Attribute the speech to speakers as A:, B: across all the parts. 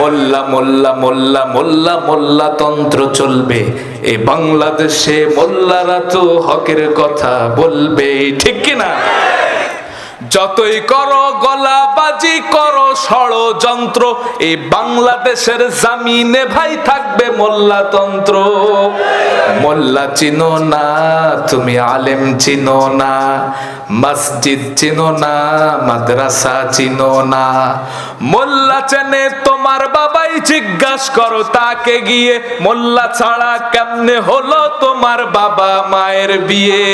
A: মোল্লা মোল্লা মোল্লা মোল্লা মোল্লা তন্ত্র চলবে। এ বাংলাদেশে মোল্লারা তো হকের কথা বলবে ঠিক কিনা যতই করো গলাবাজি, করো ষড়যন্ত্র এই বাংলাদেশের জামিনে ভাই থাকবে মোল্লাতন্ত্র মোল্লা চিনো না, তুমি আলেম চিনো না, মসজিদ চিনো না, মাদ্রাসা চিনো না। মোল্লা চেনে তোমার বাবাই জিজ্ঞাস করো তাকে গিয়ে, মোল্লা ছাড়া কেমনে হলো তোমার বাবা মায়ের বিয়ে?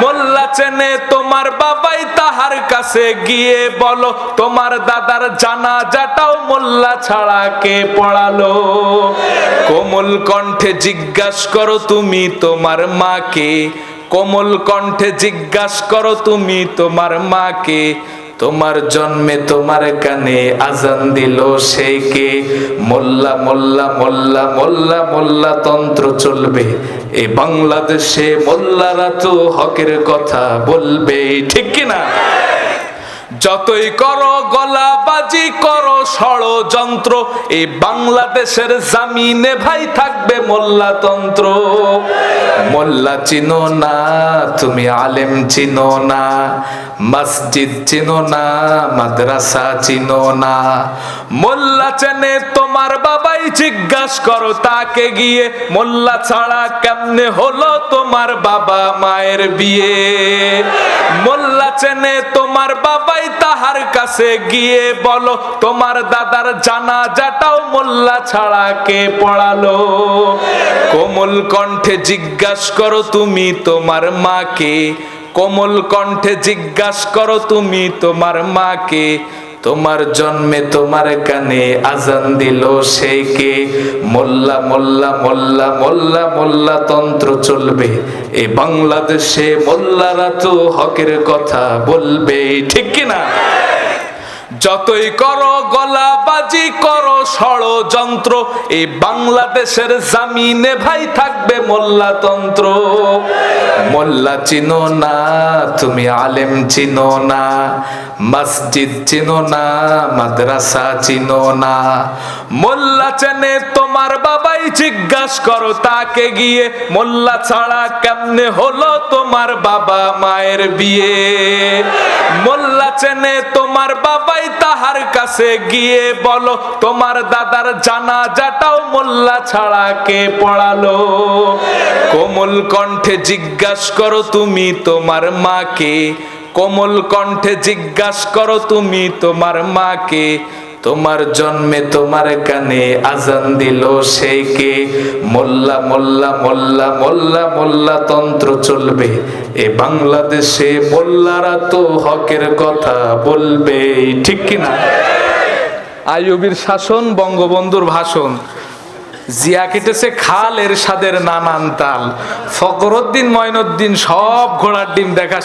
A: মোল্লা চেনে তোমার বাবাই তাহার কাছে গিয়ে বলো, তোমার দাদার জানাজাটাও মোল্লা ছাড়া কে পড়ালো? কোমল কণ্ঠে জিজ্ঞাস করো তুমি তোমার মাকে। কোমল কণ্ঠে জিজ্ঞাস করো তুমি তোমার মাকে। তোমার জন্মে তোমার কানে আজান দিল সে কে? মোল্লা মোল্লা মোল্লা মোল্লা মোল্লা তন্ত্র চলবে। এ বাংলাদেশে মোল্লারা তো হকের কথা বলবে, ঠিক কিনা যতই করো গলাবাজি, করো ষড়যন্ত্র এই বাংলাদেশের জামিনে ভাই থাকবে মোল্লাতন্ত্র মোল্লা চিনো না, তুমি আলেম চিনো না, মসজিদ চিনো না, মাদ্রাসা চিনো না। মোল্লা চেনে তোমার বাবাই জিজ্ঞাস করো তাকে গিয়ে, মোল্লা ছাড়া কেমনে হলো তোমার বাবা মায়ের বিয়ে? মোল্লা চেনে তোমার বাবাই তাহার কাছে গিয়ে বলো, তোমার দাদার জানাজাটাও মোল্লা ছাড়া কে পড়ালো? কোমল কণ্ঠে জিজ্ঞাস করো তুমি তোমার মাকে। কোমল কণ্ঠে জিজ্ঞাস করো তুমি তোমার মাকে। তোমার জন্মে তোমার কানে আজান দিল সে কে? মোল্লা মোল্লা মোল্লা মোল্লা মোল্লা তন্ত্র চলবে। এ বাংলাদেশে মোল্লারা তো হকের কথা বলবে, ঠিক কিনা? যতই করো গলাবাজি, করো ষড়যন্ত্র, এই বাংলাদেশের জামিনে ভাই থাকবে মোল্লাতন্ত্র। মোল্লা চিনো না, তুমি আলেম চিনো না, মসজিদ চিনো না, মাদ্রাসা চিনো না। মোল্লা চেনে তোমার বাবাই জিজ্ঞাস করো তাকে গিয়ে, মোল্লা ছাড়া কেমনে হলো তোমার বাবা মায়ের বিয়ে? মোল্লা চেনে তোমার তাহার কাছে গিয়ে বলো, তোমার দাদার জানাজাটাও মোল্লা ছাড়া কে পড়ালো? কোমল কণ্ঠে জিজ্ঞাস করো, তুমি তোমার মাকে? কোমল কণ্ঠে জিজ্ঞাস করো, তুমি তোমার মাকে? তোমার জন্মে তোমার কানে আজান দিল সে কে? মোল্লা মোল্লা মোল্লা মোল্লা মোল্লা তন্ত্র চলবে। এ বাংলাদেশে মোল্লারা তো হকের কথা বলবে ঠিক কিনা আইয়ুবির শাসন, বঙ্গবন্ধুর ভাষণ। জিয়া কেটেছে খাল এরশাদের নানান তাল। ফকরুদ্দিন ময়নুদ্দিন সব ঘোড়ার ডিম দেখা